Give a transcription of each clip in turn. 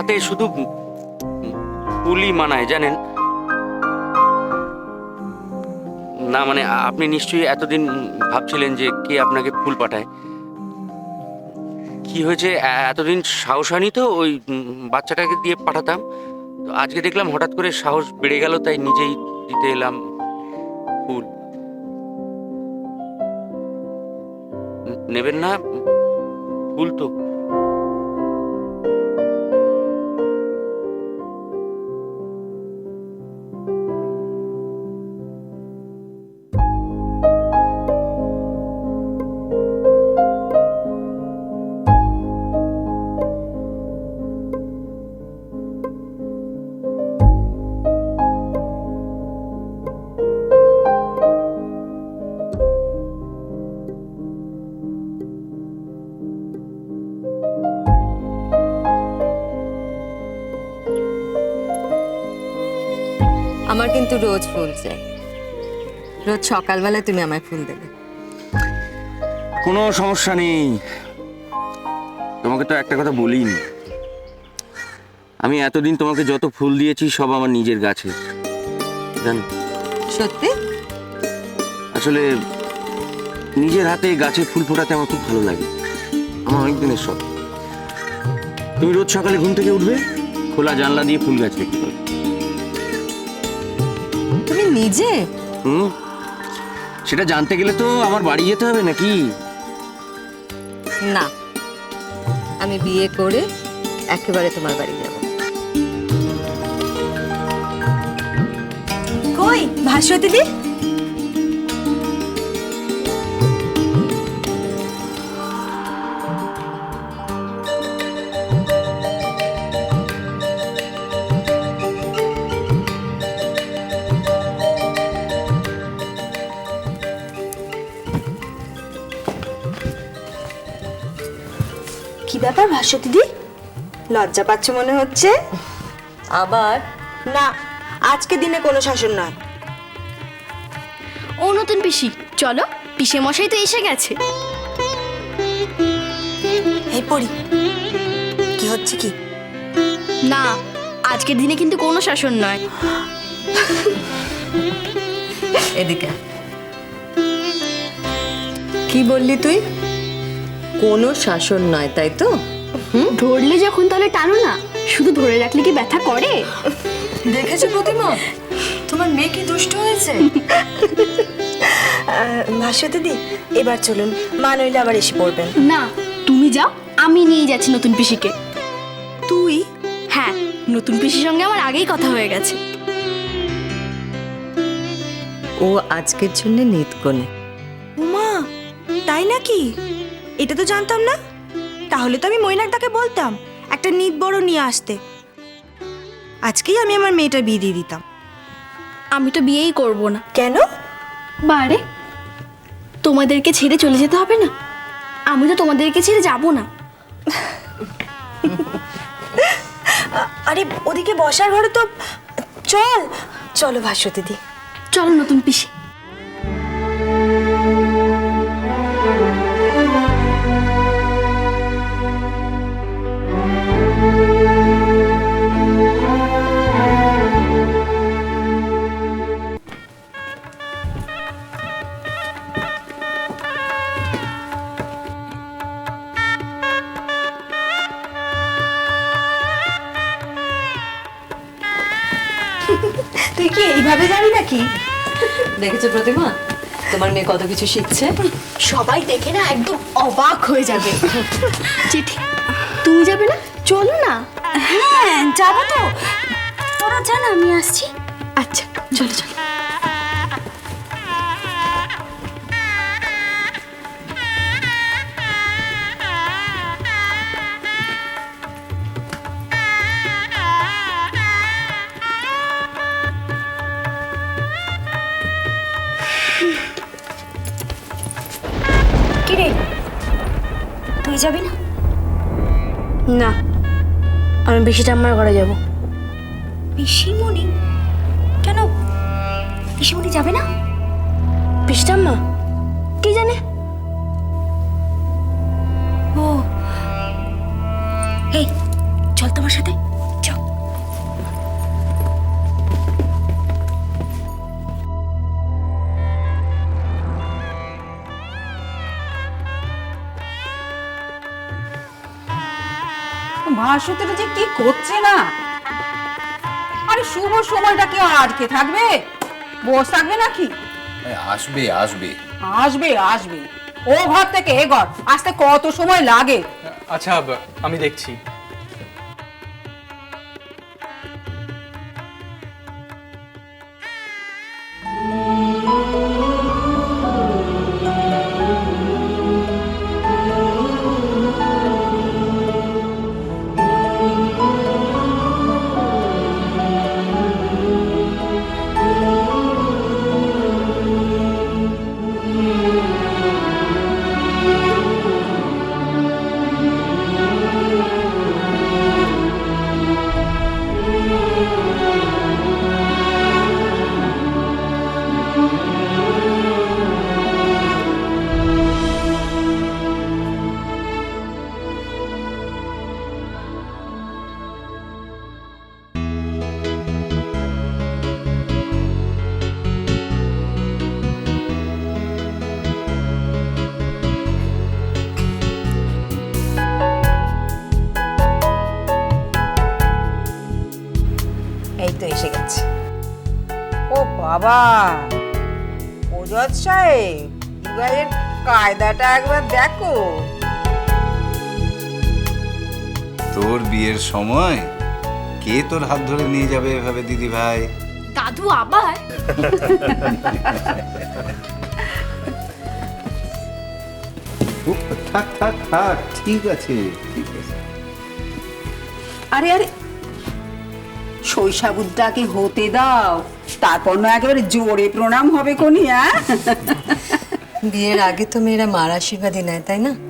হাতে শুধু ফুলই মানায়, জানেন? না মানে আপনি নিশ্চয়ই এতদিন ভাবছিলেন যে কে আপনাকে ফুল পাঠায়। কি হয়েছে? এতদিন সাহস হয়নি তো ওই বাচ্চাটাকে দিয়ে পাঠাতাম? তো আজকে দেখলাম হঠাৎ করে সাহস বেড়ে গেল, তাই নিজেই দিতে এলাম ফুল। নেবেন না? ফুল তো আমার কিন্তু রোজ ফুল চাই। রোজ সকালবেলা তুমি আমায় ফুল দেবে। কোনো সমস্যা নেই। তোমাকে তো একটা কথা বলিনি। আমি এতদিন তোমাকে যত ফুল দিয়েছি সব আমার নিজের গাছে জানো? সত্যি? আসলে নিজের হাতে গাছে ফুল ফোটাতে আমার খুব ভালো লাগে। আমার অনেক দিনের শখ। তুমি রোজ সকালে ঘুম থেকে উঠবে খোলা জানলা দিয়ে ফুল গাছ দেখতে পাবে। নিজে? হুম? সেটা জানতে গেলে তো আমার বাড়ি যেতে হবে নাকি? না। আমি বিয়ে করে একেবারে তোমার বাড়ি যাব। কই ভাস্বতী দি ব্যাপার ভাস্বতী দি লজ্জা পাচ্ছ মনে হচ্ছে। আবার? না আজকে দিনে কোনো শাসন নয়। ও নতুন পিসি চলো পিসে মশাই তো এসে গেছে। এই পড়ি কি হচ্ছে কি? না আজকের দিনে কিন্তু কোনো শাসন নয়। এদিকে কি বললি তুই? কোনো শাসন নয় তাই তো? ধরলে যখন তাহলে টানো না। শুধু ধরে রাখলে কি ব্যথা করে? দেখেছ প্রতিমা? তোমার মেয়ে কি দুষ্ট হয়েছে? ভাস্বতী দি এবার চলুন। মা নইলে আবার এসে পড়বেন। না তুমি যাও আমি নিয়ে যাচ্ছি নতুন পিসিকে। তুই? হ্যাঁ নতুন পিসির সঙ্গে আমার আগেই কথা হয়ে গেছে। ও আজকের জন্য নিত কোণে উমা তাই নাকি? এটা তো জানতাম না। তাহলে তো আমি মৈনাকদাকে বলতাম একটা নিট বড় নিয়ে আসতে। আজকেই আমি আমার মেয়েটা বিয়ে দিয়ে দিতাম। আমি তো বিয়েই করব না। কেন? বারে তোমাদেরকে ছেড়ে চলে যেতে হবে না? আমি তো তোমাদেরকে ছেড়ে যাব না। আরে ওদিকে বসার ঘরে তো চল চলো ভাস্বতী দি। চলো নতুন পিসি। তুই কি এইভাবে যাবি নাকি? দেখেছ প্রতিমা? তোমার মেয়ে কত কিছু শিখছে? সবাই দেখে না একদম অবাক হয়ে যাবে। চিঠি তুমি যাবে না? চলো না। হ্যাঁ যাব তো। তোরা জান আমি আসছি। আচ্ছা চলো চলো। যাবি না? না, আমি বেশি ঠাম্মার ঘরে যাব। পিসিমণি? কেন? পিসিমণি যাবে না? পিসি ঠাম্মা কি জানে? ও। এই, চল তোমার সাথে। ভাসুতিটা যে কি করছে না? আরে শুভ সময়টা কেউ আটকে থাকবে? বস থাকবে নাকি? আসবে আসবে। আসবে আসবে। ও ঘর থেকে এ ঘর। আসতে কত সময় লাগে? আচ্ছা আমি দেখছি। বাবা। ওজত সাহেব এবারের কায়দাটা একবার দেখো। তোর বিয়ের সময় কে তোর হাত ধরে নিয়ে যাবে এভাবে দিদি ভাই? দাদু আবার? থাক থাক থাক ঠিক আছে ঠিক আছে। আরে আরে শৈশাবুদ্দাকে হতে দাও। তারপর না একেবারে জোরে প্রণাম হবে কোনি হ্যাঁ? বিয়ের আগে তো মেয়েরা মার আশীর্বাদই নেয়, তাই না?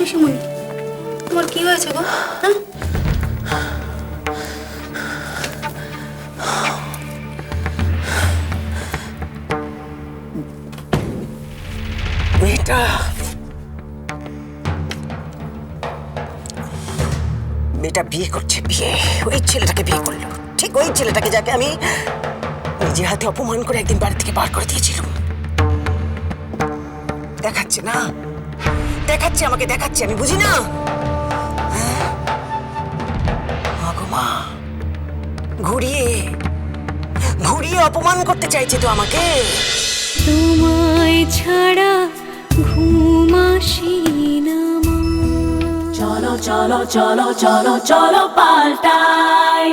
পিসিমণি তোমার কি হয়েছে গো? হ্যাঁ? মেয়েটা। মেয়েটা বিয়ে করছে বিয়ে। ওই ছেলেটাকে বিয়ে করল। ঠিক ওই ছেলেটাকে যাকে আমি নিজে হাতে অপমান করে একদিন বাড়ি থেকে বার করে দিয়েছিলাম। দেখাচ্ছে না? দেখাচ্ছে আমাকে দেখাচ্ছে আমি বুঝি না হ্যাঁ? মা ঘুরিয়ে ঘুরিয়ে অপমান করতে চাইছে তো আমাকে তোমায় ছাড়া ঘুম আসি না। চলো চলো চলো চলো চলো পাল্টাই